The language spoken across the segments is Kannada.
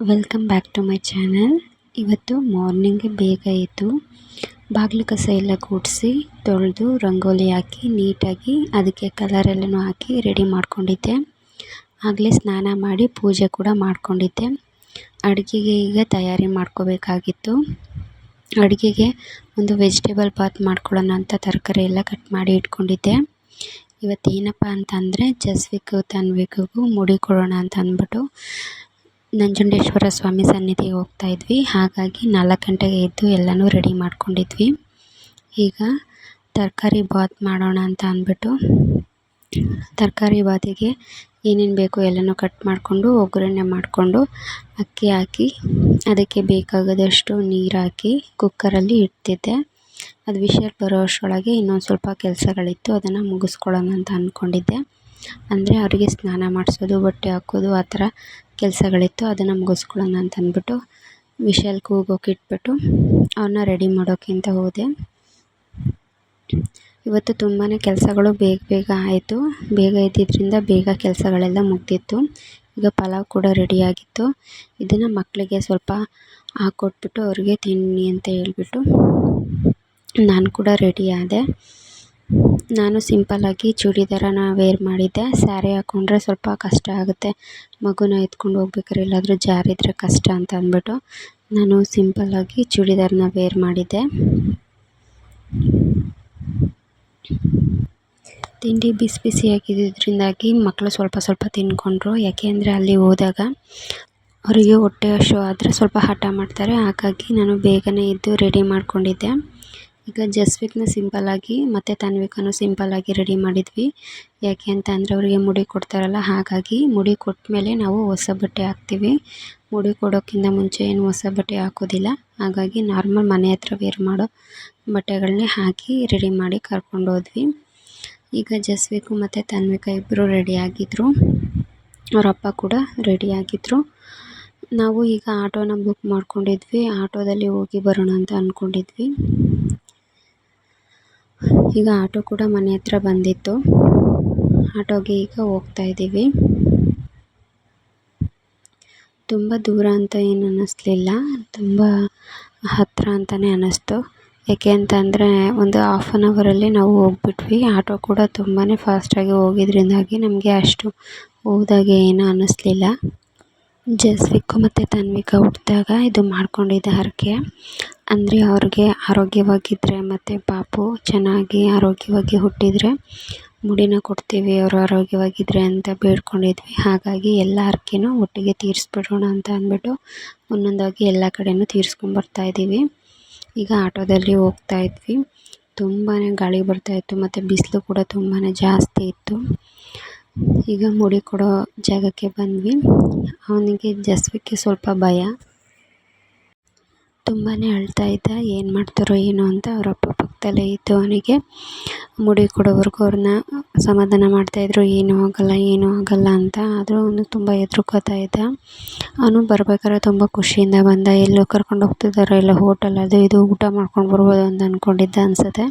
Welcome back to my channel ಇವತ್ತು ಮಾರ್ನಿಂಗ್ ಬೇಗ ಎದ್ದು ಬಾಗಿಲು ಕಸ ಎಲ್ಲ ಕೂಡಿಸಿ ತೊಳೆದು ರಂಗೋಲಿ ಹಾಕಿ ನೀಟಾಗಿ ಅದಕ್ಕೆ ಕಲರ್ ಎಲ್ಲನೂ ಹಾಕಿ ರೆಡಿ ಮಾಡ್ಕೊಂಡಿದ್ದೆ. ಆಗಲೇ ಸ್ನಾನ ಮಾಡಿ ಪೂಜೆ ಕೂಡ ಮಾಡ್ಕೊಂಡಿದ್ದೆ. ಅಡುಗೆಗೆ ಈಗ ತಯಾರಿ ಮಾಡ್ಕೋಬೇಕಾಗಿತ್ತು. ಅಡುಗೆಗೆ ಒಂದು ವೆಜಿಟೇಬಲ್ ಬಾತ್ ಮಾಡ್ಕೊಳ್ಳೋಣ ಅಂತ ತರಕಾರಿ ಎಲ್ಲ ಕಟ್ ಮಾಡಿ ಇಟ್ಕೊಂಡಿದ್ದೆ. ಇವತ್ತೇನಪ್ಪ ಅಂತಂದರೆ ಜಸ್ವಿಕ್ ತನ್ವಿಕ್ಗೂ ಮುಡಿ ಕೊಡೋಣ ಅಂತ ಅಂದ್ಬಿಟ್ಟು ನಂಜುಂಡೇಶ್ವರ ಸ್ವಾಮಿ ಸನ್ನಿಧಿಗೆ ಹೋಗ್ತಾ ಇದ್ವಿ. ಹಾಗಾಗಿ ನಾಲ್ಕು ಗಂಟೆಗೆ ಎದ್ದು ಎಲ್ಲನೂ ರೆಡಿ ಮಾಡ್ಕೊಂಡಿದ್ವಿ. ಈಗ ತರಕಾರಿ ಬಾತ್ ಮಾಡೋಣ ಅಂತ ಅಂದ್ಬಿಟ್ಟು ತರಕಾರಿ ಬಾತಿಗೆ ಏನೇನು ಬೇಕು ಎಲ್ಲನೂ ಕಟ್ ಮಾಡಿಕೊಂಡು ಒಗ್ಗರಣೆ ಮಾಡಿಕೊಂಡು ಅಕ್ಕಿ ಹಾಕಿ, ಅದಕ್ಕೆ ಬೇಕಾಗದಷ್ಟು ನೀರು ಹಾಕಿ ಕುಕ್ಕರಲ್ಲಿ ಇಡ್ತಿದ್ದೆ. ಅದು ವಿಷಲ್ ಬರೋ ಅಷ್ಟರೊಳಗೆ ಇನ್ನೊಂದು ಸ್ವಲ್ಪ ಕೆಲಸಗಳಿತ್ತು, ಅದನ್ನು ಮುಗಿಸ್ಕೊಳ್ಳೋಣ ಅಂತ ಅಂದ್ಕೊಂಡಿದ್ದೆ ಅಂದರೆ ಅವರಿಗೆ ಸ್ನಾನ ಮಾಡಿಸೋದು, ಬಟ್ಟೆ ಹಾಕೋದು, ಆ ಥರ ಕೆಲಸಗಳಿತ್ತು ಅದನ್ನು ಮುಗಿಸ್ಕೊಳ್ಳೋಣ ಅಂತ ಅಂದ್ಬಿಟ್ಟು ವಿಶಾಲ್ ಕೂಗೋಕೆ ಇಟ್ಬಿಟ್ಟು ಅವನ್ನ ರೆಡಿ ಮಾಡೋಕೆ ಅಂತ ಹೋದೆ. ಇವತ್ತು ತುಂಬಾ ಕೆಲಸಗಳು ಬೇಗ ಬೇಗ ಆಯಿತು. ಬೇಗ ಇದ್ದಿದ್ದರಿಂದ ಬೇಗ ಕೆಲಸಗಳೆಲ್ಲ ಮುಗ್ದಿತ್ತು. ಈಗ ಪಲಾವ್ ಕೂಡ ರೆಡಿಯಾಗಿತ್ತು ಇದನ್ನು ಮಕ್ಕಳಿಗೆ ಸ್ವಲ್ಪ ಹಾಕ್ಕೊಟ್ಬಿಟ್ಟು ಅವ್ರಿಗೆ ತಿನ್ನಿ ಅಂತ ಹೇಳ್ಬಿಟ್ಟು ನಾನು ಕೂಡ ರೆಡಿ ಆದೆ. ನಾನು ಸಿಂಪಲ್ಲಾಗಿ ಚೂಡಿದಾರನ ವೇರ್ ಮಾಡಿದ್ದೆ. ಸ್ಯಾರಿ ಹಾಕ್ಕೊಂಡ್ರೆ ಸ್ವಲ್ಪ ಕಷ್ಟ ಆಗುತ್ತೆ. ಮಗುನ ಎತ್ಕೊಂಡು ಹೋಗ್ಬೇಕಾರೆ ಎಲ್ಲಾದರೂ ಜಾರಿದರೆ ಕಷ್ಟ ಅಂತ ಅಂದ್ಬಿಟ್ಟು ನಾನು ಸಿಂಪಲ್ಲಾಗಿ ಚೂಡಿದಾರನ ವೇರ್ ಮಾಡಿದ್ದೆ. ತಿಂಡಿ ಬಿಸಿ ಬಿಸಿಯಾಗಿದ್ದರಿಂದಾಗಿ ಮಕ್ಕಳು ಸ್ವಲ್ಪ ಸ್ವಲ್ಪ ತಿನ್ಕೊಂಡ್ರು. ಯಾಕೆ ಅಂದರೆ ಅಲ್ಲಿ ಹೋದಾಗ ಅವರಿಗೆ ಹೊಟ್ಟೆ ಹಶು ಆದರೆ ಸ್ವಲ್ಪ ಹಠ ಮಾಡ್ತಾರೆ. ಹಾಗಾಗಿ ನಾನು ಬೇಗನೆ ಎದ್ದು ರೆಡಿ ಮಾಡ್ಕೊಂಡಿದ್ದೆ. ಈಗ ಜಸ್ವಿಕ್ನ ಸಿಂಪಲ್ಲಾಗಿ ಮತ್ತು ತನ್ವಿಕನೂ ಸಿಂಪಲ್ಲಾಗಿ ರೆಡಿ ಮಾಡಿದ್ವಿ. ಯಾಕೆ ಅಂತ ಅಂದರೆ ಅವರಿಗೆ ಮುಡಿ ಕೊಡ್ತಾರಲ್ಲ, ಹಾಗಾಗಿ ಮುಡಿ ಕೊಟ್ಟ ಮೇಲೆ ನಾವು ಹೊಸ ಬಟ್ಟೆ ಹಾಕ್ತೀವಿ. ಮುಡಿ ಕೊಡೋಕ್ಕಿಂತ ಮುಂಚೆ ಏನು ಹೊಸ ಬಟ್ಟೆ ಹಾಕೋದಿಲ್ಲ. ಹಾಗಾಗಿ ನಾರ್ಮಲ್ ಮನೆ ಹತ್ರ ವೇರ್ ಮಾಡೋ ಬಟ್ಟೆಗಳನ್ನೇ ಹಾಕಿ ರೆಡಿ ಮಾಡಿ ಕರ್ಕೊಂಡು ಹೋದ್ವಿ. ಈಗ ಜಸ್ವಿಕು ಮತ್ತು ತನ್ವಿಕ ಇಬ್ಬರು ರೆಡಿಯಾಗಿದ್ದರು ಅವರ ಅಪ್ಪ ಕೂಡ ರೆಡಿಯಾಗಿದ್ದರು ನಾವು ಈಗ ಆಟೋನ ಬುಕ್ ಮಾಡ್ಕೊಂಡಿದ್ವಿ. ಆಟೋದಲ್ಲಿ ಹೋಗಿ ಬರೋಣ ಅಂತ ಅಂದ್ಕೊಂಡಿದ್ವಿ ಈಗ ಆಟೋ ಕೂಡ ಮನೆ ಹತ್ರ ಬಂದಿತ್ತು. ಆಟೋಗೆ ಈಗ ಹೋಗ್ತಾ ಇದ್ದೀವಿ. ತುಂಬ ದೂರ ಅಂತ ಏನು ಅನ್ನಿಸ್ಲಿಲ್ಲ ತುಂಬ ಹತ್ತಿರ ಅಂತಲೇ ಅನ್ನಿಸ್ತು ಯಾಕೆ ಅಂತಂದರೆ ಒಂದು ಹಾಫ್ ಆನ್ ಅವರಲ್ಲಿ ನಾವು ಹೋಗ್ಬಿಟ್ವಿ. ಆಟೋ ಕೂಡ ತುಂಬಾ ಫಾಸ್ಟಾಗಿ ಹೋಗಿದ್ರಿಂದಾಗಿ ನಮಗೆ ಅಷ್ಟು ಹೋದಾಗೆ ಏನೂ ಅನ್ನಿಸ್ಲಿಲ್ಲ ಜಸ್ವಿಕ್ ಮತ್ತು ತನ್ವಿಕಾ ಹುಟ್ಟಿದಾಗ ಇದು ಮಾಡ್ಕೊಂಡಿದ್ದೆ ಹರಕೆ. ಅಂದರೆ ಅವ್ರಿಗೆ ಆರೋಗ್ಯವಾಗಿದ್ದರೆ ಮತ್ತು ಪಾಪು ಚೆನ್ನಾಗಿ ಆರೋಗ್ಯವಾಗಿ ಹುಟ್ಟಿದರೆ ಮುಡಿನ ಕೊಡ್ತೀವಿ, ಅವರು ಆರೋಗ್ಯವಾಗಿದ್ದರೆ ಅಂತ ಬೇಡ್ಕೊಂಡಿದ್ವಿ. ಹಾಗಾಗಿ ಎಲ್ಲ ಹರಕೆನೂ ಒಟ್ಟಿಗೆ ತೀರಿಸ್ಬಿಡೋಣ ಅಂತ ಅಂದ್ಬಿಟ್ಟು ಒಂದೊಂದಾಗಿ ಎಲ್ಲ ಕಡೆಯೂ ತೀರಿಸ್ಕೊಂಬರ್ತಾಯಿದ್ದೀವಿ ಈಗ ಆಟೋದಲ್ಲಿ ಹೋಗ್ತಾ ಇದ್ವಿ. ತುಂಬಾ ಗಾಳಿ ಬರ್ತಾಯಿತ್ತು ಮತ್ತು ಬಿಸಿಲು ಕೂಡ ತುಂಬಾ ಜಾಸ್ತಿ ಇತ್ತು. ಈಗ ಮುಡಿ ಕೊಡೋ ಜಾಗಕ್ಕೆ ಬಂದ್ವಿ. ಅವನಿಗೆ ಜಸ್ವಿಕ್ಕೆ ಸ್ವಲ್ಪ ಭಯ. ತುಂಬಾ ಅಳ್ತಾ ಇದ್ದ. ಏನು ಮಾಡ್ತಾರೋ ಏನೋ ಅಂತ ಅವ್ರ ಅಪ್ಪ ಪಕ್ಕದಲ್ಲೇ ಇದ್ದು ಅವನಿಗೆ. ಮುಡಿ ಕೊಡೋವರೆಗೂ ಅವ್ರನ್ನ ಸಮಾಧಾನ ಮಾಡ್ತಾಯಿದ್ರು ಏನೂ ಆಗಲ್ಲ ಏನೂ ಆಗಲ್ಲ ಅಂತ. ಆದರೂ ಅವನು ತುಂಬ ಹೆದ್ರುಕೋತಾ ಇದ್ದ. ಅವನು ಬರ್ಬೇಕಾದ್ರೆ ತುಂಬ ಖುಷಿಯಿಂದ ಬಂದ. ಎಲ್ಲೋ ಕರ್ಕೊಂಡು ಹೋಗ್ತಿದ್ದಾರೋ ಎಲ್ಲ ಹೋಟೆಲ್ ಅದು ಇದು ಊಟ ಮಾಡ್ಕೊಂಡು ಬರ್ಬೋದು ಅಂತ ಅಂದ್ಕೊಂಡಿದ್ದ ಅನಿಸುತ್ತೆ.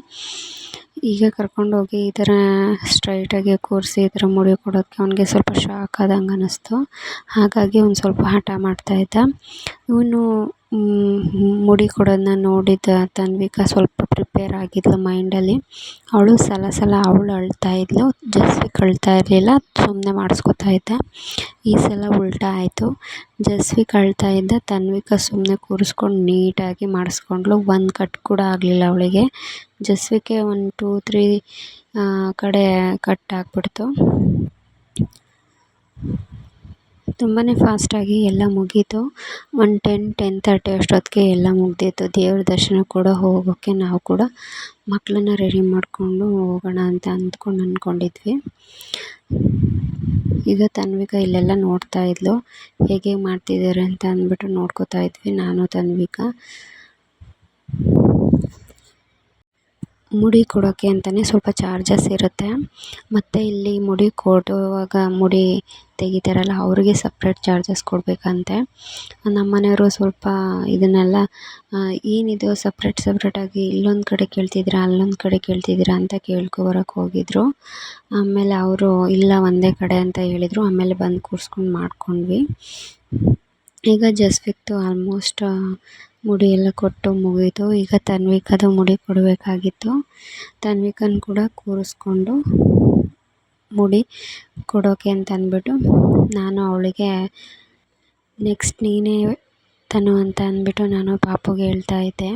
ಈಗ ಕರ್ಕೊಂಡೋಗಿ ಈ ಥರ ಸ್ಟ್ರೈಟಾಗಿ ಕೂರಿಸಿ ಈ ಥರ ಮುಡಿ ಕೊಡೋಕ್ಕೆ ಅವ್ನಿಗೆ ಸ್ವಲ್ಪ ಶಾಕ್ ಆದಂಗೆ ಅನ್ನಿಸ್ತು. ಹಾಗಾಗಿ ಅವ್ನು ಸ್ವಲ್ಪ ಹಠ ಮಾಡ್ತಾಯಿದ್ದ ಇವನು ಮುಡಿ ಕೊಡೋದನ್ನ ನೋಡಿದ ತನ್ವಿಕಾ ಸ್ವಲ್ಪ ಪ್ರಿಪೇರ್ ಆಗಿದ್ಲು ಮೈಂಡಲ್ಲಿ ಅವಳು ಸಲ ಸಲ ಅವಳು ಅಳ್ತಾ ಇದ್ಲು ಜಸ್ವಿಕ್ ಅಳ್ತಾ ಇರಲಿಲ್ಲ ಸುಮ್ಮನೆ ಮಾಡಿಸ್ಕೊತಾ ಇದ್ದ. ಈ ಸಲ ಉಲ್ಟಾ ಆಯಿತು. ಜಸ್ವಿಕ್ ಅಳ್ತಾ ಇದ್ದ, ತನ್ವಿಕಾ ಸುಮ್ಮನೆ ಕೂರಿಸ್ಕೊಂಡು ನೀಟಾಗಿ ಮಾಡಿಸ್ಕೊಂಡ್ಳು ಒಂದು ಕಟ್ ಕೂಡ ಆಗಲಿಲ್ಲ ಅವಳಿಗೆ. ಜಸ್ವಿಕೆ ಒನ್ ಟೂ ತ್ರೀ ಕಡೆ ಕಟ್ ಆಗಿಬಿಡ್ತು. ತುಂಬಾ ಫಾಸ್ಟಾಗಿ ಎಲ್ಲ ಮುಗೀತು. ಒನ್ ಟೆನ್ ಟೆನ್ ತರ್ಟಿ ಅಷ್ಟೊತ್ತಿಗೆ ಎಲ್ಲ ಮುಗಿದಿತ್ತು. ದೇವ್ರ ದರ್ಶನ ಕೂಡ ಹೋಗೋಕ್ಕೆ ನಾವು ಕೂಡ ಮಕ್ಕಳನ್ನ ರೆಡಿ ಮಾಡಿಕೊಂಡು ಹೋಗೋಣ ಅಂತ ಅಂದ್ಕೊಂಡು ಅಂದ್ಕೊಂಡಿದ್ವಿ. ಈಗ ತನ್ವಿಕ ಇಲ್ಲೆಲ್ಲ ನೋಡ್ತಾ ಇದ್ಲು. ಹೇಗೆ ಮಾಡ್ತಿದ್ದಾರೆ ಅಂತ ಅಂದ್ಬಿಟ್ಟು ನೋಡ್ಕೋತಾ ಇದ್ವಿ. ನಾನು, ತನ್ವಿಕಾ. ಮುಡಿ ಕೊಡೋಕ್ಕೆ ಅಂತಲೇ ಸ್ವಲ್ಪ ಚಾರ್ಜಸ್ ಇರುತ್ತೆ. ಮತ್ತು ಇಲ್ಲಿ ಮುಡಿ ಕೊಡುವಾಗ ಮುಡಿ ತೆಗಿತಾರಲ್ಲ, ಅವ್ರಿಗೆ ಸಪ್ರೇಟ್ ಚಾರ್ಜಸ್ ಕೊಡಬೇಕಂತೆ. ನಮ್ಮ ಮನೆಯವರು ಸ್ವಲ್ಪ ಇದನ್ನೆಲ್ಲ ಏನಿದು ಸಪ್ರೇಟ್ ಸಪ್ರೇಟಾಗಿ ಇಲ್ಲೊಂದು ಕಡೆ ಕೇಳ್ತಿದ್ದೀರಾ, ಅಲ್ಲೊಂದು ಕಡೆ ಕೇಳ್ತಿದ್ದೀರಾ ಅಂತ ಕೇಳ್ಕೊಬರಕ್ಕೆ ಹೋಗಿದ್ರು. ಆಮೇಲೆ ಅವರು, ಇಲ್ಲ, ಒಂದೇ ಕಡೆ ಅಂತ ಹೇಳಿದರು. ಆಮೇಲೆ ಬಂದು ಕೂರ್ಸ್ಕೊಂಡು ಮಾಡ್ಕೊಂಡ್ವಿ. ಈಗ ಜಸ್ವಿಕ್ದು ಆಲ್ಮೋಸ್ಟ್ ಮುಡಿ ಎಲ್ಲ ಕೊಟ್ಟು ಮುಗೀತು ಈಗ ತನ್ವಿಕದು ಮುಡಿ ಕೊಡಬೇಕಾಗಿತ್ತು. ತನ್ವಿಕನ ಕೂಡ ಕೂರಿಸ್ಕೊಂಡು ಮುಡಿ ಕೊಡೋಕೆ ಅಂತ ಅಂದ್ಬಿಟ್ಟು ನಾನು ಅವಳಿಗೆ ನೆಕ್ಸ್ಟ್ ನೀನೇ ತನು ಅಂತ ಅಂದ್ಬಿಟ್ಟು ನಾನು ಪಾಪುಗೆ ಹೇಳ್ತಾ ಇದ್ದೆ.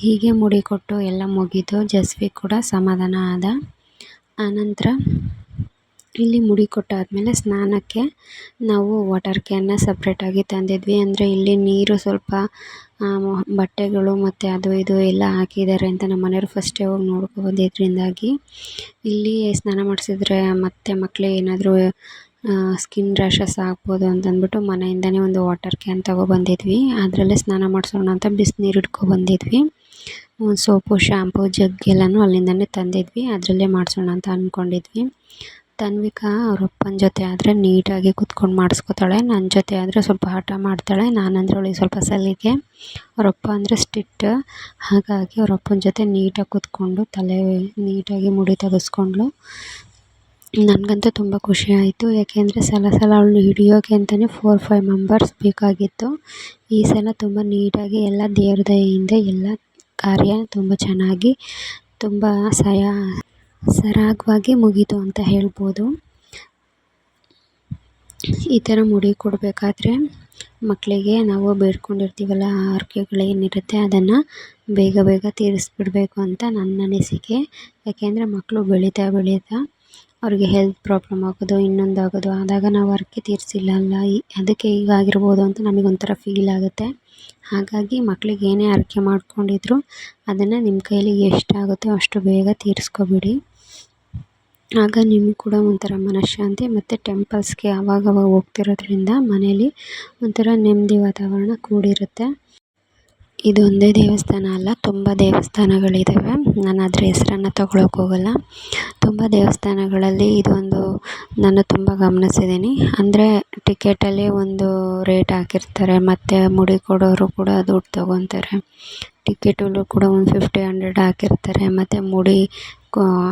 ಹೀಗೆ ಮುಡಿ ಕೊಟ್ಟು ಎಲ್ಲ ಮುಗೀತು ಜಸ್ವಿ ಕೂಡ ಸಮಾಧಾನ ಆದ. ಆನಂತರ ಇಲ್ಲಿ ಮುಡಿ ಕೊಟ್ಟಾದಮೇಲೆ ಸ್ನಾನಕ್ಕೆ ನಾವು ವಾಟರ್ ಕ್ಯಾನ್ನ ಸಪ್ರೇಟಾಗಿ ತಂದಿದ್ವಿ. ಅಂದರೆ ಇಲ್ಲಿ ನೀರು ಸ್ವಲ್ಪ ಬಟ್ಟೆಗಳು ಮತ್ತು ಅದು ಇದು ಎಲ್ಲ ಹಾಕಿದ್ದಾರೆ ಅಂತ ನಮ್ಮ ಮನೆಯವ್ರು ಫಸ್ಟೇ ಹೋಗಿ ನೋಡ್ಕೊ ಬಂದಿದ್ದರಿಂದಾಗಿ ಇಲ್ಲಿ ಸ್ನಾನ ಮಾಡಿಸಿದ್ರೆ ಮತ್ತೆ ಮಕ್ಳಿಗೆ ಏನಾದರೂ ಸ್ಕಿನ್ ರ್ಯಾಷಸ್ ಆಗ್ಬೋದು ಅಂತಂದ್ಬಿಟ್ಟು ಮನೆಯಿಂದನೇ ಒಂದು ವಾಟರ್ ಕ್ಯಾನ್ ತಗೊಬಂದಿದ್ವಿ ಅದರಲ್ಲೇ ಸ್ನಾನ ಮಾಡಿಸೋಣ ಅಂತ ಬಿಸಿನೀರು ಇಟ್ಕೊಬಂದಿದ್ವಿ ಸೋಪು ಶ್ಯಾಂಪು ಜಗ್ ಅಲ್ಲಿಂದನೇ ತಂದಿದ್ವಿ. ಅದರಲ್ಲೇ ಮಾಡಿಸೋಣ ಅಂತ ಅಂದ್ಕೊಂಡಿದ್ವಿ ತನ್ವಿಕಾ ಅವ್ರ ಅಪ್ಪನ ಜೊತೆ ಆದರೆ ನೀಟಾಗಿ ಕುತ್ಕೊಂಡು ಮಾಡಿಸ್ಕೊತಾಳೆ. ನನ್ನ ಜೊತೆ ಆದರೆ ಸ್ವಲ್ಪ ಹಠ ಮಾಡ್ತಾಳೆ. ನಾನಂದರೆ ಅವಳಿಗೆ ಸ್ವಲ್ಪ ಸಲಿಗೆ ಅವ್ರ ಅಪ್ಪ ಅಂದರೆ ಸ್ಟಿಟ್. ಹಾಗಾಗಿ ಅವ್ರ ಅಪ್ಪನ ಜೊತೆ ನೀಟಾಗಿ ಕೂತ್ಕೊಂಡು ತಲೆ ನೀಟಾಗಿ ಮುಡಿ ತೆಗೆಸ್ಕೊಂಡ್ಳು. ನನಗಂತೂ ತುಂಬ ಖುಷಿ ಆಯಿತು. ಯಾಕೆಂದರೆ ಸಲ ಸಲ ಅವಳನ್ನ ಹಿಡಿಯೋಕೆ ಅಂತಲೇ ಫೋರ್ ಫೈವ್ ಮೆಂಬರ್ಸ್ ಬೇಕಾಗಿತ್ತು. ಈ ಸಲ ತುಂಬ ನೀಟಾಗಿ ಎಲ್ಲ ದೇವ್ರ ಎಲ್ಲ ಕಾರ್ಯ ತುಂಬ ಚೆನ್ನಾಗಿ, ತುಂಬ ಸಯ ಸರಾಗವಾಗಿ ಮುಗೀತು ಅಂತ ಹೇಳ್ಬೋದು. ಈ ಥರ ಮುಡಿ ಕೊಡಬೇಕಾದ್ರೆ ಮಕ್ಕಳಿಗೆ ನಾವು ಬೇಡ್ಕೊಂಡಿರ್ತೀವಲ್ಲ ಹರಕೆಗಳೇನಿರುತ್ತೆ ಅದನ್ನು ಬೇಗ ಬೇಗ ತೀರಿಸ್ಬಿಡ್ಬೇಕು ಅಂತ ನನ್ನ ಅನಿಸಿಕೆ. ಯಾಕೆಂದರೆ ಮಕ್ಕಳು ಬೆಳೀತಾ ಬೆಳೀತಾ ಅವ್ರಿಗೆ ಹೆಲ್ತ್ ಪ್ರಾಬ್ಲಮ್ ಆಗೋದು ಇನ್ನೊಂದು ಆಗೋದು ಆದಾಗ ನಾವು ಹರಕೆ ತೀರಿಸಿಲ್ಲ ಅಲ್ಲ ಅದಕ್ಕೆ ಹೀಗಾಗಿರ್ಬೋದು ಅಂತ ನಮಗೊಂಥರ ಫೀಲ್ ಆಗುತ್ತೆ. ಹಾಗಾಗಿ ಮಕ್ಕಳಿಗೆ ಏನೇ ಹರಕೆ ಮಾಡ್ಕೊಂಡಿದ್ರು ಅದನ್ನು ನಿಮ್ಮ ಕೈಲಿ ಎಷ್ಟಾಗುತ್ತೋ ಅಷ್ಟು ಬೇಗ ತೀರಿಸ್ಕೊಬಿಡಿ. ಆಗ ನಿಮ್ಗೆ ಕೂಡ ಒಂಥರ ಮನಃಶಾಂತಿ ಮತ್ತು ಟೆಂಪಲ್ಸ್ಗೆ ಆವಾಗವಾಗ ಹೋಗ್ತಿರೋದ್ರಿಂದ ಮನೇಲಿ ಒಂಥರ ನೆಮ್ಮದಿ ವಾತಾವರಣ ಕೂಡಿರುತ್ತೆ. ಇದೊಂದೇ ದೇವಸ್ಥಾನ ಅಲ್ಲ, ತುಂಬ ದೇವಸ್ಥಾನಗಳಿದ್ದಾವೆ ನಾನು ಅದ್ರ ಹೆಸರನ್ನು ತೊಗೊಳಕ್ಕೆ ಹೋಗಲ್ಲ. ತುಂಬ ದೇವಸ್ಥಾನಗಳಲ್ಲಿ ಇದೊಂದು ನಾನು ತುಂಬ ಗಮನಿಸಿದ್ದೀನಿ ಅಂದರೆ ಟಿಕೆಟಲ್ಲಿ ಒಂದು ರೇಟ್ ಹಾಕಿರ್ತಾರೆ, ಮತ್ತು ಮುಡಿ ಕೊಡೋರು ಕೂಡ ದುಡ್ಡು ತೊಗೊತಾರೆ. ಟಿಕೆಟಲ್ಲೂ ಕೂಡ ಒಂದು ಫಿಫ್ಟಿ ಹಂಡ್ರೆಡ್ ಹಾಕಿರ್ತಾರೆ, ಮತ್ತು ಮುಡಿ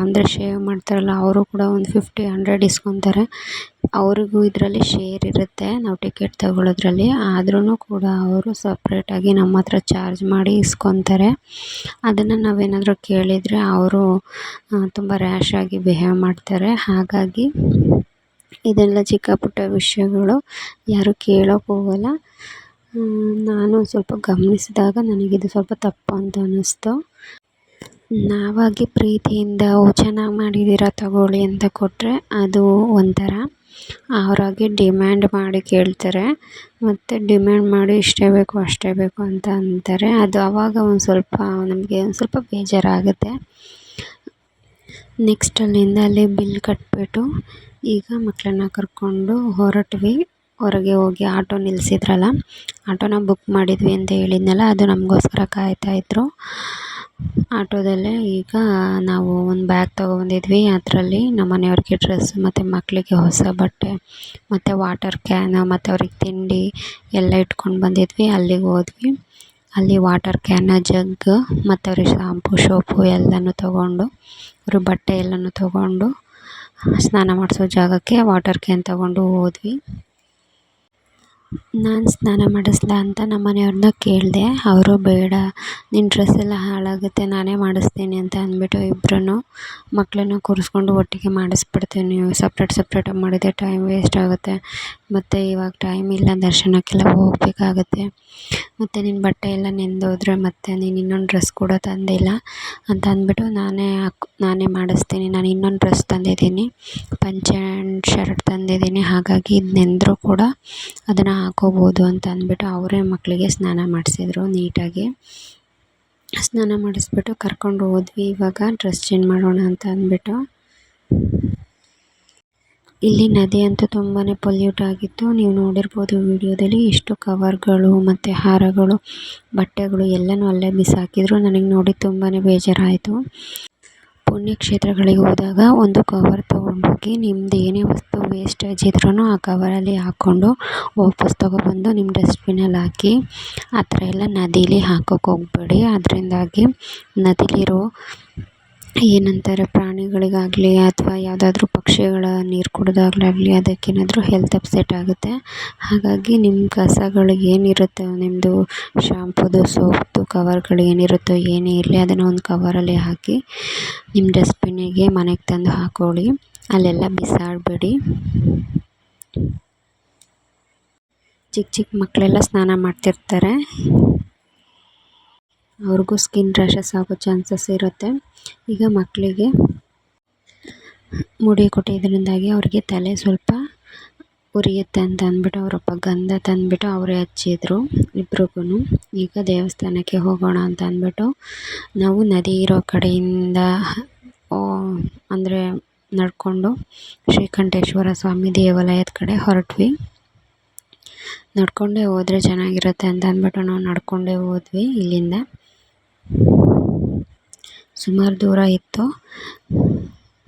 ಅಂದರೆ ಶೇವ್ ಮಾಡ್ತಾರಲ್ಲ, ಅವರು ಕೂಡ ಒಂದು ಫಿಫ್ಟಿ ಹಂಡ್ರೆಡ್ ಇಸ್ಕೊತಾರೆ. ಅವ್ರಿಗೂ ಇದರಲ್ಲಿ ಶೇರ್ ಇರುತ್ತೆ, ನಾವು ಟಿಕೆಟ್ ತಗೊಳ್ಳೋದ್ರಲ್ಲಿ ಆದ್ರೂ ಕೂಡ ಅವರು ಸಪ್ರೇಟಾಗಿ ನಮ್ಮ ಹತ್ರ ಚಾರ್ಜ್ ಮಾಡಿ ಇಸ್ಕೊತಾರೆ. ಅದನ್ನು ನಾವೇನಾದರೂ ಕೇಳಿದರೆ ಅವರು ತುಂಬ ರ್ಯಾಶಾಗಿ ಬಿಹೇವ್ ಮಾಡ್ತಾರೆ. ಹಾಗಾಗಿ, ಇದೆಲ್ಲ ಚಿಕ್ಕ ಪುಟ್ಟ ವಿಷಯಗಳು, ಯಾರೂ ಕೇಳೋಕೆ ಹೋಗಲ್ಲ. ನಾನು ಸ್ವಲ್ಪ ಗಮನಿಸಿದಾಗ ನನಗಿದು ಸ್ವಲ್ಪ ತಪ್ಪು ಅಂತ ಅನ್ನಿಸ್ತು ನಾವಾಗಿ ಪ್ರೀತಿಯಿಂದ ಓ ಚೆನ್ನಾಗಿ ಮಾಡಿದ್ದೀರ ತಗೊಳ್ಳಿ ಅಂತ ಕೊಟ್ಟರೆ ಅದು ಒಂಥರ ಅವರಾಗೆ ಡಿಮ್ಯಾಂಡ್ ಮಾಡಿ ಕೇಳ್ತಾರೆ. ಮತ್ತು ಡಿಮ್ಯಾಂಡ್ ಮಾಡಿ ಇಷ್ಟೇ ಬೇಕು, ಅಷ್ಟೇ ಬೇಕು ಅಂತ ಅಂತಾರೆ. ಅದು ಆವಾಗ ಒಂದು ಸ್ವಲ್ಪ ನಮಗೆ ಒಂದು ಸ್ವಲ್ಪ ಬೇಜಾರಾಗುತ್ತೆ. ನೆಕ್ಸ್ಟ್ ಅಲ್ಲಿಂದ ಅಲ್ಲಿ ಬಿಲ್ ಕಟ್ಬಿಟ್ಟು ಈಗ ಮಕ್ಕಳನ್ನ ಕರ್ಕೊಂಡು ಹೊರಟ್ವಿ. ಹೊರಗೆ ಹೋಗಿ ಆಟೋ ನಿಲ್ಲಿಸಿದ್ರಲ್ಲ ಆಟೋನ ಬುಕ್ ಮಾಡಿದ್ವಿ ಅಂತ ಹೇಳಿದ್ನಲ್ಲ, ಅದು ನಮಗೋಸ್ಕರ ಕಾಯ್ತಾಯಿದ್ರು ಆಟೋದಲ್ಲೇ ಈಗ ನಾವು ಒಂದು ಬ್ಯಾಗ್ ತೊಗೊಬಂದಿದ್ವಿ. ಅದರಲ್ಲಿ ನಮ್ಮ ಮನೆಯವ್ರಿಗೆ ಡ್ರೆಸ್ ಮತ್ತು ಮಕ್ಕಳಿಗೆ ಹೊಸ ಬಟ್ಟೆ, ಮತ್ತು ವಾಟರ್ ಕ್ಯಾನ್ ಮತ್ತು ಅವ್ರಿಗೆ ತಿಂಡಿ ಎಲ್ಲ ಇಟ್ಕೊಂಡು ಬಂದಿದ್ವಿ. ಅಲ್ಲಿಗೆ ಹೋದ್ವಿ. ಅಲ್ಲಿ ವಾಟರ್ ಕ್ಯಾನ ಜಗ್ ಮತ್ತು ಅವ್ರಿಗೆ ಶಾಂಪು ಶೋಪು ಎಲ್ಲನೂ ತೊಗೊಂಡು, ಅವ್ರ ಬಟ್ಟೆ ಎಲ್ಲನೂ ತೊಗೊಂಡು ಸ್ನಾನ ಮಾಡಿಸೋ ಜಾಗಕ್ಕೆ ವಾಟರ್ ಕ್ಯಾನ್ ತೊಗೊಂಡು ಹೋದ್ವಿ. ನಾನು ಸ್ನಾನ ಮಾಡಿಸ್ಲಾ ಅಂತ ನಮ್ಮ ಮನೆಯವ್ರನ್ನ ಕೇಳಿದೆ. ಅವರು ಬೇಡ ನಿನ್ನ ಡ್ರೆಸ್ ಎಲ್ಲ ಹಾಳಾಗುತ್ತೆ, ನಾನೇ ಮಾಡಿಸ್ತೀನಿ ಅಂತ ಅಂದ್ಬಿಟ್ಟು ಇಬ್ಬರೂ ಮಕ್ಕಳನ್ನ ಕೂರಿಸ್ಕೊಂಡು ಒಟ್ಟಿಗೆ ಮಾಡಿಸ್ಬಿಡ್ತೀನಿ. ನೀವು ಸಪ್ರೇಟ್ ಸಪ್ರೇಟಾಗಿ ಮಾಡಿದರೆ ಟೈಮ್ ವೇಸ್ಟ್ ಆಗುತ್ತೆ. ಮತ್ತು ಇವಾಗ ಟೈಮ್ ಇಲ್ಲ, ದರ್ಶನಕ್ಕೆಲ್ಲ ಹೋಗಬೇಕಾಗುತ್ತೆ. ಮತ್ತು ನಿನ್ನ ಬಟ್ಟೆ ಎಲ್ಲ ನೆಂದೋದ್ರೆ ಮತ್ತು ನೀನು ಇನ್ನೊಂದು ಡ್ರೆಸ್ ಕೂಡ ತಂದಿಲ್ಲ ಅಂತ ಅಂದ್ಬಿಟ್ಟು ನಾನೇ ಹಾಕ್, ನಾನೇ ಮಾಡಿಸ್ತೀನಿ. ನಾನು ಇನ್ನೊಂದು ಡ್ರೆಸ್ ತಂದಿದ್ದೀನಿ. ಪಂಚೆ ಆ್ಯಂಡ್ ಶರ್ಟ್ ತಂದಿದ್ದೀನಿ. ಹಾಗಾಗಿ ಇದು ನೆಂದರೂ ಕೂಡ ಅದನ್ನು ಹಾಕ್ಕೋಬೋದು ಅಂತ ಅಂದ್ಬಿಟ್ಟು ಅವರೇ ಮಕ್ಕಳಿಗೆ ಸ್ನಾನ ಮಾಡಿಸಿದ್ರು ನೀಟಾಗಿ. ಸ್ನಾನ ಮಾಡಿಸ್ಬಿಟ್ಟು ಕರ್ಕೊಂಡು ಹೋದ್ವಿ. ಇವಾಗ ಡ್ರೆಸ್ ಚೇಂಜ್ ಮಾಡೋಣ ಅಂತ ಅಂದ್ಬಿಟ್ಟು. ಇಲ್ಲಿ ನದಿ ಅಂತೂ ತುಂಬಾನೇ ಪೊಲ್ಯೂಟ್ ಆಗಿತ್ತು. ನೀವು ನೋಡಿರಬಹುದು ವಿಡಿಯೋದಲ್ಲಿ ಎಷ್ಟು ಕವರ್ಗಳು ಮತ್ತೆ ಹಾರಗಳು, ಬಟ್ಟೆಗಳು ಎಲ್ಲಾನು ಅಲ್ಲೇ ಬಿಸಾಕಿದ್ರು. ನನಗೆ ನೋಡಿ ತುಂಬಾನೇ ಬೇಜಾರಾಯಿತು. ಪುಣ್ಯಕ್ಷೇತ್ರಗಳಿಗೆ ಹೋದಾಗ ಒಂದು ಕವರ್ ತೊಗೊಂಡೋಗಿ ನಿಮ್ದು ಏನೇ ವಸ್ತು ವೇಸ್ಟೇಜ್ ಇದ್ರೂ ಆ ಕವರಲ್ಲಿ ಹಾಕ್ಕೊಂಡು ವಾಪಸ್ ತೊಗೊಬಂದು ನಿಮ್ಮ ಡಸ್ಟ್ಬಿನಲ್ಲಿ ಹಾಕಿ, ಆ ಥರ ಎಲ್ಲ ನದೀಲಿ ಹಾಕೋಕೆ ಹೋಗ್ಬೇಡಿ. ಅದರಿಂದಾಗಿ ನದಿಲಿರೋ ಏನಂತಾರೆ, ಪ್ರಾಣಿಗಳಿಗಾಗಲಿ ಅಥವಾ ಯಾವುದಾದ್ರೂ ಪಕ್ಷಿಗಳ ನೀರು ಕುಡ್ದಾಗಲಾಗಲಿ ಅದಕ್ಕೇನಾದರೂ ಹೆಲ್ತ್ ಅಪ್ಸೆಟ್ ಆಗುತ್ತೆ. ಹಾಗಾಗಿ ನಿಮ್ಮ ಕಸಗಳು ಏನಿರುತ್ತೋ ನಿಮ್ಮದು ಶಾಂಪುದು ಸೋಪ್ದು ಕವರ್ಗಳು ಏನಿರುತ್ತೋ ಏನೇ ಇರಲಿ ಅದನ್ನು ಒಂದು ಕವರಲ್ಲಿ ಹಾಕಿ ನಿಮ್ಮ ಡಸ್ಟ್ಬಿನ್ನಿಗೆ ಮನೆಗೆ ತಂದು ಹಾಕೊಳ್ಳಿ. ಅಲ್ಲೆಲ್ಲ ಬಿಸಾಡಬೇಡಿ. ಚಿಕ್ಕ ಚಿಕ್ಕ ಮಕ್ಕಳೆಲ್ಲ ಸ್ನಾನ ಮಾಡ್ತಿರ್ತಾರೆ. ಅವ್ರಿಗೂ ಸ್ಕಿನ್ ರ್ಯಾಷಸ್ ಆಗೋ ಚಾನ್ಸಸ್ ಇರುತ್ತೆ. ಈಗ ಮಕ್ಕಳಿಗೆ ಮುಡಿ ಕೊಟ್ಟಿದ್ದರಿಂದಾಗಿ ಅವರಿಗೆ ತಲೆ ಸ್ವಲ್ಪ ಉರಿಯುತ್ತೆ ಅಂತ ಅಂದ್ಬಿಟ್ಟು ಅವರಪ್ಪ ಗಂಧ ತಂದುಬಿಟ್ಟು ಅವರೇ ಹಚ್ಚಿದ್ರು ಇಬ್ರಿಗೂ ಈಗ ದೇವಸ್ಥಾನಕ್ಕೆ ಹೋಗೋಣ ಅಂತ ಅಂದ್ಬಿಟ್ಟು ನಾವು ನದಿ ಇರೋ ಕಡೆಯಿಂದ ಅಂದರೆ ನಡ್ಕೊಂಡು ಶ್ರೀಕಂಠೇಶ್ವರ ಸ್ವಾಮಿ ದೇವಾಲಯದ ಕಡೆ ಹೊರಟ್ವಿ. ನಡ್ಕೊಂಡೇ ಹೋದರೆ ಚೆನ್ನಾಗಿರುತ್ತೆ ಅಂತ ಅಂದ್ಬಿಟ್ಟು ನಾವು ನಡ್ಕೊಂಡೇ ಹೋದ್ವಿ ಇಲ್ಲಿಂದ. ಸುಮಾರು ದೂರ ಇತ್ತು.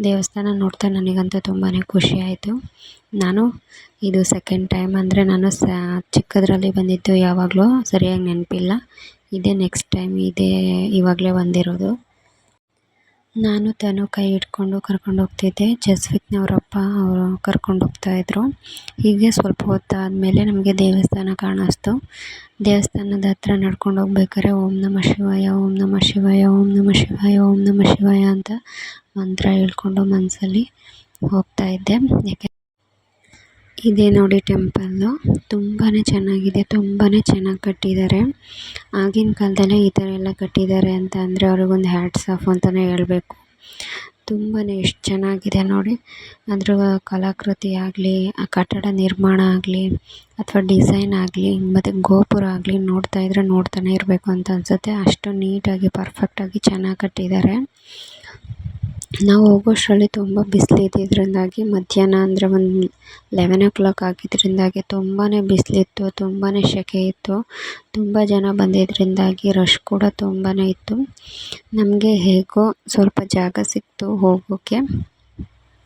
ದೇವಸ್ಥಾನ ನೋಡ್ತಾ ನನಗಂತೂ ತುಂಬಾ ಖುಷಿ ಆಯಿತು. ನಾನು ಇದು ಸೆಕೆಂಡ್ ಟೈಮ್ ಅಂದರೆ ನಾನು ಸ, ಚಿಕ್ಕದರಲ್ಲಿ ಬಂದಿದ್ದು ಯಾವಾಗಲೂ ಸರಿಯಾಗಿ ನೆನಪಿಲ್ಲ. ಇದೇ ನೆಕ್ಸ್ಟ್ ಟೈಮ್ ಇದೇ ಇವಾಗಲೇ ಬಂದಿರೋದು. ನಾನು ತನು ಕೈ ಹಿಡ್ಕೊಂಡು ಕರ್ಕೊಂಡು ಹೋಗ್ತಿದ್ದೆ. ಜಸ್ವಿಕ್ನವರಪ್ಪ ಅವರು ಕರ್ಕೊಂಡು ಹೋಗ್ತಾಯಿದ್ರು ಹೀಗೆ ಸ್ವಲ್ಪ ಹೊತ್ತಾದಮೇಲೆ ನಮಗೆ ದೇವಸ್ಥಾನ ಕಾಣಿಸ್ತು. ದೇವಸ್ಥಾನದ ಹತ್ರ ನಡ್ಕೊಂಡು ಹೋಗ್ಬೇಕಾದ್ರೆ ಓಂ ನಮಃ ಶಿವಾಯ, ಓಂ ನಮಃ ಶಿವಾಯ, ಓಂ ನಮಃ ಶಿವಾಯ, ಓಂ ನಮಃ ಶಿವಾಯ ಅಂತ ಮಂತ್ರ ಹೇಳ್ಕೊಂಡು ಮನಸ್ಸಲ್ಲಿ ಹೋಗ್ತಾಯಿದ್ದೆ ಯಾಕೆ ಇದೇ ನೋಡಿ ಟೆಂಪಲ್ಲು. ತುಂಬಾ ಚೆನ್ನಾಗಿದೆ ತುಂಬಾ ಚೆನ್ನಾಗಿ ಕಟ್ಟಿದ್ದಾರೆ. ಆಗಿನ ಕಾಲದಲ್ಲೇ ಈ ಥರ ಎಲ್ಲ ಕಟ್ಟಿದ್ದಾರೆ ಅಂತ ಅಂದರೆ ಅವ್ರಿಗೊಂದು ಹ್ಯಾಟ್ಸ್ ಆಫ್ ಅಂತಲೇ ಹೇಳಬೇಕು. ತುಂಬಾ ಎಷ್ಟು ಚೆನ್ನಾಗಿದೆ ನೋಡಿ. ಅದ್ರ ಕಲಾಕೃತಿ ಆಗಲಿ, ಆ ಕಟ್ಟಡ ನಿರ್ಮಾಣ ಆಗಲಿ, ಅಥವಾ ಡಿಸೈನ್ ಆಗಲಿ, ಮತ್ತು ಗೋಪುರ ಆಗಲಿ ನೋಡ್ತಾ ಇದ್ದರೆ ನೋಡ್ತಾನೆ ಇರಬೇಕು ಅಂತ ಅನಿಸುತ್ತೆ. ಅಷ್ಟು ನೀಟಾಗಿ ಪರ್ಫೆಕ್ಟಾಗಿ ಚೆನ್ನಾಗಿ ಕಟ್ಟಿದ್ದಾರೆ. ನಾವು ಹೋಗೋಷ್ಟರಲ್ಲಿ ತುಂಬ ಬಿಸಿಲಿದ್ದಿದ್ರಿಂದಾಗಿ ಮಧ್ಯಾಹ್ನ ಅಂದರೆ ಒಂದು ಲೆವೆನ್ ಓ ಕ್ಲಾಕ್ ಆಗಿದ್ದರಿಂದಾಗಿ ತುಂಬಾ ಬಿಸಿಲಿತ್ತು ತುಂಬಾ ಸೆಕೆ ಇತ್ತು. ತುಂಬ ಜನ ಬಂದಿದ್ದರಿಂದಾಗಿ ರಶ್ ಕೂಡ ತುಂಬಾ ಇತ್ತು. ನಮಗೆ ಹೇಗೋ ಸ್ವಲ್ಪ ಜಾಗ ಸಿಕ್ತು ಹೋಗೋಕ್ಕೆ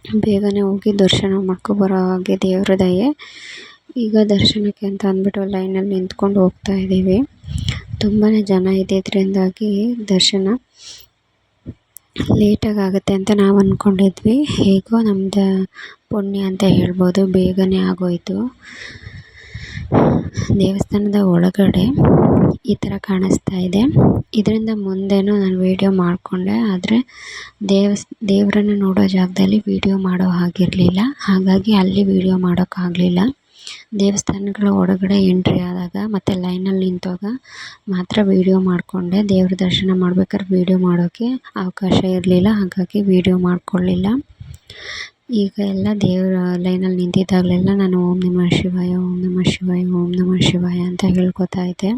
ಬೇಗನೆ ಹೋಗಿ ದರ್ಶನ ಮಾಡ್ಕೊಬರೋ ಹಾಗೆ ದೇವ್ರ ದಯೆ. ಈಗ ದರ್ಶನಕ್ಕೆ ಅಂತ ಅಂದ್ಬಿಟ್ಟು ಲೈನಲ್ಲಿ ನಿಂತ್ಕೊಂಡು ಹೋಗ್ತಾ ಇದ್ದೀವಿ. ತುಂಬಾ ಜನ ಇದ್ದಿದ್ದರಿಂದಾಗಿ ದರ್ಶನ ಲೇಟಾಗಿ ಆಗುತ್ತೆ ಅಂತ ನಾವು ಅಂದ್ಕೊಂಡಿದ್ವಿ ಹೇಗೋ ನಮ್ಮದು ಪುಣ್ಯ ಅಂತ ಹೇಳ್ಬೋದು. ಬೇಗನೆ ಆಗೋಯಿತು. ದೇವಸ್ಥಾನದ ಒಳಗಡೆ ಈ ಥರ ಕಾಣಿಸ್ತಾ ಇದೆ. ಇದರಿಂದ ಮುಂದೆನೂ ನಾನು ವೀಡಿಯೋ ಮಾಡಿಕೊಂಡೆ. ಆದರೆ ದೇವಸ್, ದೇವರನ್ನ ನೋಡೋ ಜಾಗದಲ್ಲಿ ವೀಡಿಯೋ ಮಾಡೋ ಹಾಗಿರಲಿಲ್ಲ. ಹಾಗಾಗಿ ಅಲ್ಲಿ ವೀಡಿಯೋ ಮಾಡೋಕ್ಕಾಗಲಿಲ್ಲ. ದೇವಸ್ಥಾನಗಳ ಒಳಗಡೆ ಎಂಟ್ರಿ ಆದಾಗ ಮತ್ತು ಲೈನಲ್ಲಿ ನಿಂತಾಗ ಮಾತ್ರ ವೀಡಿಯೋ ಮಾಡಿಕೊಂಡೆ. ದೇವ್ರ ದರ್ಶನ ಮಾಡ್ಬೇಕಾದ್ರೆ ವೀಡಿಯೋ ಮಾಡೋಕ್ಕೆ ಅವಕಾಶ ಇರಲಿಲ್ಲ, ಹಾಗಾಗಿ ವೀಡಿಯೋ ಮಾಡಿಕೊಳ್ಳಿಲ್ಲ. ಈಗ ಎಲ್ಲ ದೇವರ ಲೈನಲ್ಲಿ ನಿಂತಿದ್ದಾಗಲೆಲ್ಲ ನಾನು ಓಂ ನಮಃ ಶಿವಾಯ, ಓಂ ನಮಃ ಶಿವಾಯ, ಓಂ ನಮಃ ಶಿವಾಯ ಅಂತ ಹೇಳ್ಕೊತಾ ಇದ್ದೆ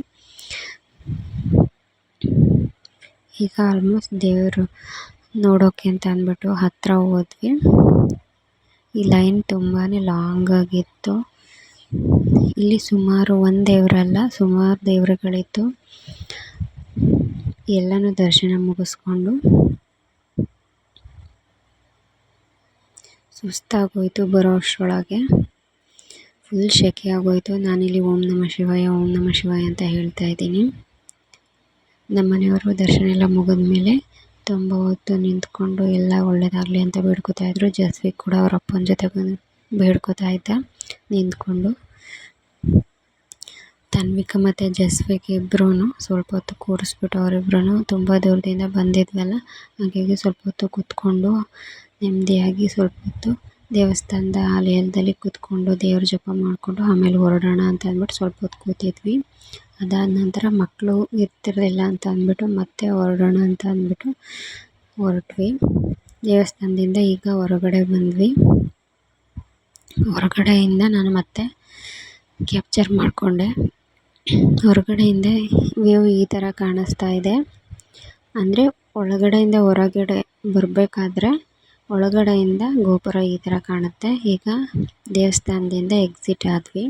ಈಗ ಆಲ್ಮೋಸ್ಟ್ ದೇವರು ನೋಡೋಕ್ಕೆ ಅಂತ ಅಂದ್ಬಿಟ್ಟು ಹತ್ತಿರ ಹೋದ್ವಿ. ಈ ಲೈನ್ ತುಂಬಾ ಲಾಂಗ್ ಆಗಿತ್ತು. ಇಲ್ಲಿ ಸುಮಾರು ಒಂದು ದೇವರಲ್ಲ, ಸುಮಾರು ದೇವರುಗಳಿತ್ತು ಎಲ್ಲನೂ ದರ್ಶನ ಮುಗಿಸ್ಕೊಂಡು ಸುಸ್ತಾಗೋಯಿತು ಬರೋ ಅಷ್ಟರೊಳಗೆ. ಫುಲ್ ಶೆಕೆ ಆಗೋಯಿತು ನಾನಿಲ್ಲಿ ಓಂ ನಮಃ ಶಿವಾಯ, ಓಂ ನಮಃ ಶಿವಾಯ ಅಂತ ಹೇಳ್ತಾ ಇದ್ದೀನಿ. ನಮ್ಮ ಮನೆಯವರು ದರ್ಶನ ಎಲ್ಲ ಮುಗಿದ್ಮೇಲೆ ತುಂಬ ಹೊತ್ತು ನಿಂತ್ಕೊಂಡು ಎಲ್ಲ ಒಳ್ಳೆಯದಾಗಲಿ ಅಂತ ಬೇಡ್ಕೊತಾ ಇದ್ರು. ಜಸ್ವಿ ಕೂಡ ಅವ್ರ ಅಪ್ಪನ ಜೊತೆ ಬಂದು ಬೇಡ್ಕೊತಾ ಇದ್ದ. ನಿಂತ್ಕೊಂಡು. ತನ್ವಿಕ ಮತ್ತು ಜಸ್ವಿಕ್ ಇಬ್ಬರೂ ಸ್ವಲ್ಪ ಹೊತ್ತು ಕೂರಿಸ್ಬಿಟ್ಟು ಅವರಿಬ್ರೂ ತುಂಬ ದೂರದಿಂದ ಬಂದಿದ್ವಲ್ಲ, ಹಾಗಾಗಿ ಸ್ವಲ್ಪ ಹೊತ್ತು ಕೂತ್ಕೊಂಡು ನೆಮ್ಮದಿಯಾಗಿ ಸ್ವಲ್ಪ ಹೊತ್ತು ದೇವಸ್ಥಾನದ ಆಲಯದಲ್ಲಿ ಕೂತ್ಕೊಂಡು ದೇವ್ರ ಜಪ ಮಾಡಿಕೊಂಡು ಆಮೇಲೆ ಹೊರಡೋಣ ಅಂತ ಅಂದ್ಬಿಟ್ಟು ಸ್ವಲ್ಪ ಹೊತ್ತು ಕೂತಿದ್ವಿ. ಅದಾದ ನಂತರ ಮಕ್ಕಳು ಇರ್ತಿರಲಿಲ್ಲ ಅಂತ ಅಂದ್ಬಿಟ್ಟು ಮತ್ತೆ ಹೊರಡೋಣ ಅಂತ ಅಂದ್ಬಿಟ್ಟು ಹೊರಟ್ವಿ. ದೇವಸ್ಥಾನದಿಂದ ಈಗ ಹೊರಗಡೆ ಬಂದ್ವಿ. ಹೊರಗಡೆಯಿಂದ ನಾನು ಮತ್ತೆ ಕ್ಯಾಪ್ಚರ್ ಮಾಡಿಕೊಂಡೆ. ಹೊರಗಡೆಯಿಂದ ವ್ಯೂ ಈ ಥರ ಕಾಣಿಸ್ತಾ ಇದೆ. ಅಂದರೆ ಒಳಗಡೆಯಿಂದ ಹೊರಗಡೆ ಬರಬೇಕಾದ್ರೆ ಒಳಗಡೆಯಿಂದ ಗೋಪುರ ಈ ಥರ ಕಾಣುತ್ತೆ. ಈಗ ದೇವಸ್ಥಾನದಿಂದ ಎಕ್ಸಿಟ್ ಆದ್ವಿ.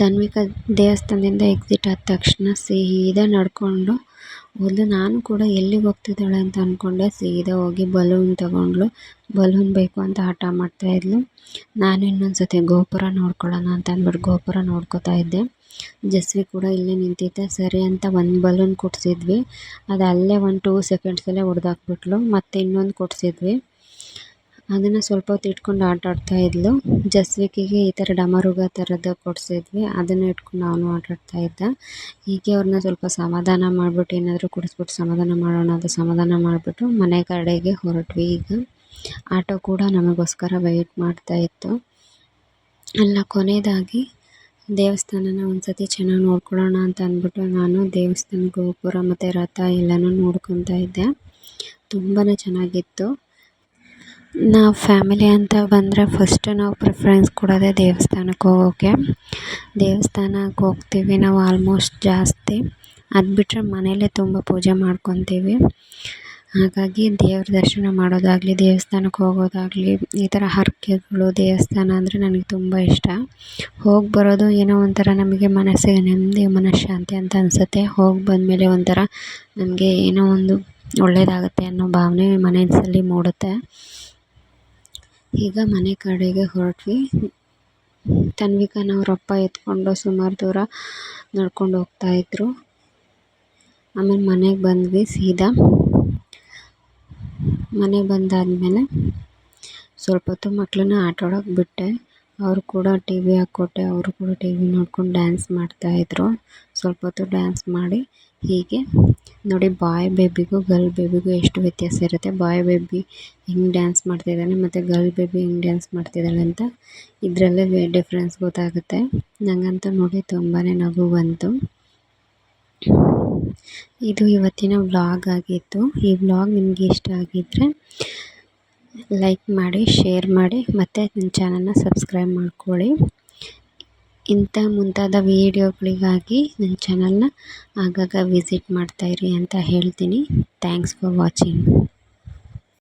ತನ್ವಿಕ ದೇವಸ್ಥಾನದಿಂದ ಎಕ್ಸಿಟ್ ಆದ ತಕ್ಷಣ ಸೀದಾ ನಡ್ಕೊಂಡು ಮೊದಲು ನಾನು ಕೂಡ ಎಲ್ಲಿಗೆ ಹೋಗ್ತಿದ್ದಾಳೆ ಅಂತ ಅಂದ್ಕೊಂಡೆ ಸೀದಾ ಹೋಗಿ ಬಲೂನ್ ತಗೊಂಡ್ಳು. ಬಲೂನ್ ಬೇಕು ಅಂತ ಹಠ ಮಾಡ್ತಾಯಿದ್ಲು ನಾನು ಇನ್ನೊಂದು ಸತಿ ಗೋಪುರ ನೋಡ್ಕೊಳ್ಳೋಣ ಅಂತ ಅಂದ್ಬಿಟ್ಟು ಗೋಪುರ ನೋಡ್ಕೊತಾ ಇದ್ದೆ. ಜಸ್ವಿ ಕೂಡ ಇಲ್ಲೇ ನಿಂತಿದ್ದೆ. ಸರಿ ಅಂತ ಒಂದು ಬಲೂನ್ ಕೊಡಿಸಿದ್ವಿ. ಅದು ಅಲ್ಲೇ ಒಂದು ಟೂ ಸೆಕೆಂಡ್ಸಲ್ಲೇ ಒಡೆದಾಕ್ಬಿಟ್ಲು. ಮತ್ತೆ ಇನ್ನೊಂದು ಕೊಡಿಸಿದ್ವಿ. ಅದನ್ನು ಸ್ವಲ್ಪ ಹೊತ್ತು ಇಟ್ಕೊಂಡು ಆಟ ಆಡ್ತಾ ಇದ್ಲು. ಜಸ್ವಿಕಿಗೆ ಈ ಥರ ಡಮರುಗ ಥರದ್ದು ಕೊಡಿಸಿದ್ವಿ. ಅದನ್ನು ಇಟ್ಕೊಂಡು ಅವನು ಆಟ ಆಡ್ತಾ ಇದ್ದ. ಹೀಗೆ ಅವ್ರನ್ನ ಸ್ವಲ್ಪ ಸಮಾಧಾನ ಮಾಡಿಬಿಟ್ಟು ಏನಾದರೂ ಕುಡಿಸ್ಬಿಟ್ಟು ಸಮಾಧಾನ ಮಾಡೋಣ ಅಂತ ಸಮಾಧಾನ ಮಾಡಿಬಿಟ್ಟು ಮನೆ ಕಡೆಗೆ ಹೊರಟ್ವಿ. ಈಗ ಆಟೋ ಕೂಡ ನಮಗೋಸ್ಕರ ವೆಯ್ಟ್ ಮಾಡ್ತಾ ಇತ್ತು. ಅಲ್ಲ, ಕೊನೆಯದಾಗಿ ದೇವಸ್ಥಾನನ ಒಂದು ಸತಿ ಚೆನ್ನಾಗಿ ನೋಡ್ಕೊಳ್ಳೋಣ ಅಂತ ಅಂದ್ಬಿಟ್ಟು ನಾನು ದೇವಸ್ಥಾನ ಗೋಪುರ ಮತ್ತು ರಥ ಎಲ್ಲನೂ ನೋಡ್ಕೊತಾ ಇದ್ದೆ. ತುಂಬಾ ಚೆನ್ನಾಗಿತ್ತು. ನಾವು ಫ್ಯಾಮಿಲಿ ಅಂತ ಬಂದರೆ ಫಸ್ಟ್ ನಾವು ಪ್ರಿಫರೆನ್ಸ್ ಕೊಡೋದೇ ದೇವಸ್ಥಾನಕ್ಕೆ ಹೋಗೋಕ್ಕೆ ದೇವಸ್ಥಾನಕ್ಕೆ ಹೋಗ್ತೀವಿ, ನಾವು ಆಲ್ಮೋಸ್ಟ್ ಜಾಸ್ತಿ. ಅದು ಬಿಟ್ಟರೆ ಮನೆಯಲ್ಲೇ ತುಂಬ ಪೂಜೆ ಮಾಡ್ಕೊತೀವಿ. ಹಾಗಾಗಿ ದೇವ್ರ ದರ್ಶನ ಮಾಡೋದಾಗಲಿ ದೇವಸ್ಥಾನಕ್ಕೆ ಹೋಗೋದಾಗಲಿ, ಈ ಥರ ಹರಕೆಗಳು, ದೇವಸ್ಥಾನ ಅಂದರೆ ನನಗೆ ತುಂಬ ಇಷ್ಟ. ಹೋಗಿ ಬರೋದು ಏನೋ ಒಂಥರ ನಮಗೆ ಮನಸ್ಸಿಗೆ ನೆಮ್ಮದಿ, ಮನಃಶಾಂತಿ ಅಂತ ಅನಿಸುತ್ತೆ. ಹೋಗಿ ಬಂದಮೇಲೆ ಒಂಥರ ನಮಗೆ ಏನೋ ಒಂದು ಒಳ್ಳೆಯದಾಗುತ್ತೆ ಅನ್ನೋ ಭಾವನೆ ಮನಸ್ಸಲ್ಲಿ ಮೂಡುತ್ತೆ. ಈಗ ಮನೆ ಕಡೆಗೆ ಹೊರಟ್ವಿ. ತನ್ವಿಕನ ರಪ್ಪ ಎತ್ಕೊಂಡು ಸುಮಾರು ದೂರ ನಡ್ಕೊಂಡು ಹೋಗ್ತಾಯಿದ್ರು ಆಮೇಲೆ ಮನೆಗೆ ಬಂದ್ವಿ ಸೀದಾ. ಮನೆಗೆ ಬಂದಾದಮೇಲೆ ಸ್ವಲ್ಪ ಹೊತ್ತು ಮಕ್ಕಳನ್ನ ಆಟಾಡೋಕೆ ಬಿಟ್ಟೆ. ಅವರು ಕೂಡ ಟಿ ವಿ ಹಾಕ್ಕೊಟ್ಟೆ, ಅವರು ಕೂಡ ಟಿ ವಿ ನೋಡ್ಕೊಂಡು ಡ್ಯಾನ್ಸ್ ಮಾಡ್ತಾಯಿದ್ರು ಸ್ವಲ್ಪ ಹೊತ್ತು ಡ್ಯಾನ್ಸ್ ಮಾಡಿ ಹೀಗೆ. ನೋಡಿ, ಬಾಯ್ ಬೇಬಿಗೂ ಗರ್ಲ್ ಬೇಬಿಗೂ ಎಷ್ಟು ವ್ಯತ್ಯಾಸ ಇರುತ್ತೆ. ಬಾಯ್ ಬೇಬಿ ಹೆಂಗೆ ಡ್ಯಾನ್ಸ್ ಮಾಡ್ತಿದ್ದಾನೆ ಮತ್ತು ಗರ್ಲ್ ಬೇಬಿ ಹೆಂಗೆ ಡ್ಯಾನ್ಸ್ ಮಾಡ್ತಿದ್ದಾಳೆ ಅಂತ ಇದರಲ್ಲೇ ಡಿಫ್ರೆನ್ಸ್ ಗೊತ್ತಾಗುತ್ತೆ. ನನಗಂತೂ ನೋಡಿ ತುಂಬಾ ನಗು ಬಂತು. ಇದು ಇವತ್ತಿನ ವ್ಲಾಗ್ ಆಗಿತ್ತು. ಈ ವ್ಲಾಗ್ ನಿಮಗೆ ಇಷ್ಟ ಆಗಿದ್ದರೆ ಲೈಕ್ ಮಾಡಿ, ಶೇರ್ ಮಾಡಿ ಮತ್ತು ನನ್ನ ಚಾನಲ್ನ ಸಬ್ಸ್ಕ್ರೈಬ್ ಮಾಡ್ಕೊಳ್ಳಿ. ಇಂಥ ಮುಂತಾದ ವೀಡಿಯೋಗಳಿಗಾಗಿ ನನ್ನ ಚಾನಲ್ನ ಆಗಾಗ ವಿಸಿಟ್ ಮಾಡ್ತಾಯಿರಿ ಅಂತ ಹೇಳ್ತೀನಿ. Thanks for watching